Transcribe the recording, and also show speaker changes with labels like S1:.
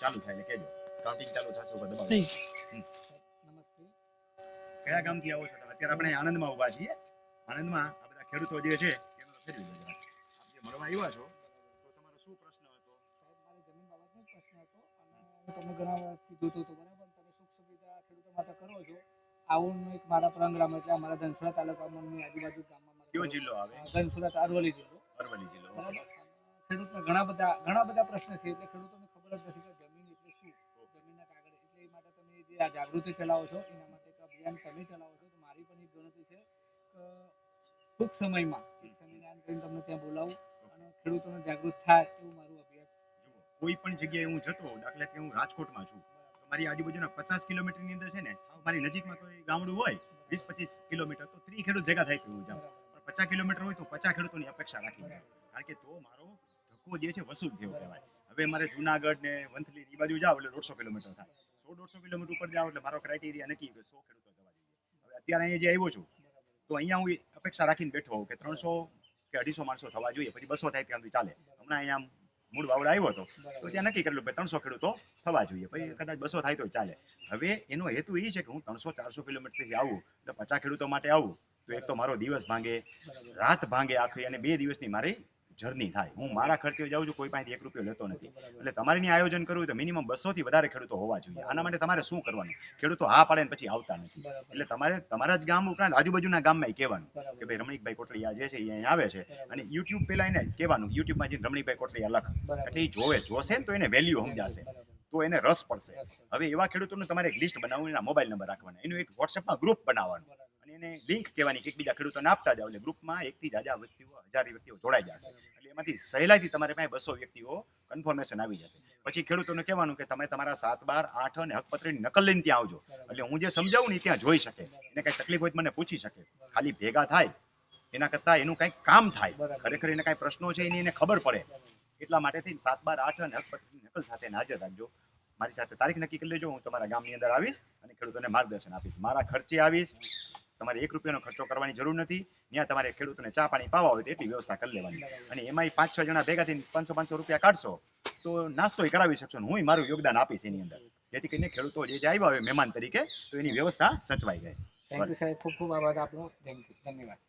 S1: ચાલુ થાય એટલે કહેજો કાઉન્ટિંગ ચાલુ થશે ઉપર દબાવો.
S2: નમસ્તે.
S1: કયા ગામથી આવો છો તમે? અત્યારે આપણે આનંદમાં ઊભા છીએ. આનંદમાં આ બધા ખેડૂતો જે છે તો ફેરવી દો આપ જે મળવા આવ્યા છો તો તમારો શું પ્રશ્ન હતો?
S2: સાહેબ મારી જમીન બાબતનો પ્રશ્ન હતો. અને હું તમને ઘણા વર્ષથી જોતો હતો બરાબર? તમે સુખ સુવિધા ખેડૂતો માટે કરો છો. આવું એક મારા પ્રોગ્રામ એટલે અમારા ધનસુરા તાલુકામાં ની આજુબાજુ ગામમાં મારે
S1: કયો જિલ્લો આવે?
S2: ધનસુરા અરવલ્લી જિલ્લો.
S1: અરવલ્લી જિલ્લો.
S2: ખેડૂતના ઘણા બધા ઘણા બધા પ્રશ્ન છે એટલે ખેડૂતોને ખબર જ નથી કે જમીન એટલે શું જમીનના કાગળ એટલે એ માટે તમે આ જાગૃતિ ચલાવો છો, એના માટે અભિયાન તમે ચલાવો છો, તો મારી પણ એક વિનંતી છે કે ટૂંક સમયમાં સેમિનાર કરીને તમને ત્યાં બોલાવું અને ખેડૂતોને જાગૃત થાય એવું મારું અભિયાન
S1: જુઓ, કોઈ પણ જગ્યાએ હું જતો દાખલા તરીકે હું રાજકોટમાં છું મારી આજુબાજુના પચાસ કિલોમીટરની અંદર છે ને મારી નજીકમાં કોઈ ગામડું હોય, વીસ પચીસ કિલોમીટર, તો ત્રી ખેડૂત ભેગા થાય તો હું જાઉં. પણ પચાસ કિલોમીટર હોય તો પચાસ ખેડૂતોની અપેક્ષા રાખી કારણ કે તો મારો ધક્કો જે છે વસૂલ થયો કહેવાય. હવે મારે જુનાગઢ ને વંથલી એ બાજુ જાવ એટલે દોઢસો કિલોમીટર થાય. સો દોઢસો કિલોમીટર ઉપર જાવ એટલે મારો ક્રાઇટેરિયા નક્કી કે સો ખેડૂતો જવા જોઈએ. હવે અત્યારે અહીંયા જે આવ્યો છું, તો અહીંયા હું અપેક્ષા રાખીને બેઠો કે ત્રણસો કે અઢીસો માણસો થવા જોઈએ, પછી બસો થાય ત્યાં સુધી ચાલે. હમણાં અહીંયા મૂળ વાવડા આવ્યો હતો, તો ત્યાં નક્કી કરેલું કે ત્રણસો ખેડૂતો થવા જોઈએ, પછી કદાચ બસો થાય તો ચાલે. હવે એનો હેતુ એ છે કે હું ત્રણસો ચારસો કિલોમીટરથી આવું, એટલે પચાસ ખેડૂતો માટે આવું, તો એક તો મારો દિવસ ભાંગે, રાત ભાંગે આખી, અને બે દિવસની મારી જર્ની થાય. હું મારા ખર્ચે જાઉં છું કોઈ પાસેથી એક રૂપિયો લેતો નથી. એટલે તમારે આયોજન કરવું તો મિનિમમ બસો થી વધારે ખેડૂતો હોવા જોઈએ. આના માટે તમારે શું કરવાનું? ખેડૂતો હા પાડે ને પછી આવતા નથી. એટલે તમારે તમારા જ ગામ ઉપરાંત આજુબાજુના ગામમાં કહેવાનું કે ભાઈ રમણીકભાઈ કોટડિયા જે છે એ અહીંયા આવે છે. અને યુટ્યુબ પેલા એને કહેવાનું યુટ્યુબમાં જઈને રમણીકભાઈ કોટડિયા લખ. એટલે એ જોવે જોશે ને તો એને વેલ્યુ સમજાશે. તો એને રસ પડશે. હવે એવા ખેડૂતોનું તમારે એક લિસ્ટ બનાવવું એના મોબાઈલ નંબર રાખવાના. એનું એક વોટ્સએપમાં ગ્રુપ બનાવવાનું. એને લિંક કહેવાની કે એકબીજા ખેડૂતોને આપતા જાવ એટલે ગ્રુપમાં એકથી જાજા વ્યક્તિઓ હજાર વ્યક્તિઓ જોડાઈ જશે. એટલે એમાંથી સહેલાઈથી તમારે પાસે બસો વ્યક્તિઓ કન્ફર્મેશન આવી જશે. પછી ખેડૂતોને કહેવાનું કે તમે તમારા સાત બાર આઠ અને હકપત્રની નકલ લઈને ત્યાં આવજો. એટલે હું જે સમજાવું ને ત્યાં જોઈ શકે. એને કઈ તકલીફ હોય તો મને પૂછી શકે. ખાલી ભેગા થાય એના કરતાં એનું કાંઈક કામ થાય. ખરેખર એને કાંઈ પ્રશ્નો છે એની એને ખબર પડે. એટલા માટે થઈને સાત બાર આઠ અને હકપત્રની નકલ સાથે હાજર રાખજો. મારી સાથે તારીખ નક્કી કરી લેજો. હું તમારા ગામની અંદર આવીશ અને ખેડૂતોને માર્ગદર્શન આપીશ. મારા ખર્ચે આવીશ. તમારે એક રૂપિયાનો ખર્ચો કરવાની જરૂર નથી. ત્યાં તમારે ખેડૂતોને ચા પાણી પાવા હોય તો વ્યવસ્થા કરી લેવાની. અને એમાંય પાંચ છ જણા ભેગા થઈને પાંચસો પાંચસો રૂપિયા કાઢશો, તો નાસ્તો કરાવી શકશો હું મારું યોગદાન આપીશ એની અંદર. જેથી કરીને ખેડૂતો જે આવ્યા હોય મહેમાન તરીકે, તો એની વ્યવસ્થા સચવાઈ જાય.
S2: થેન્ક ખૂબ ખૂબ આભાર આપનો. ધન્યવાદ.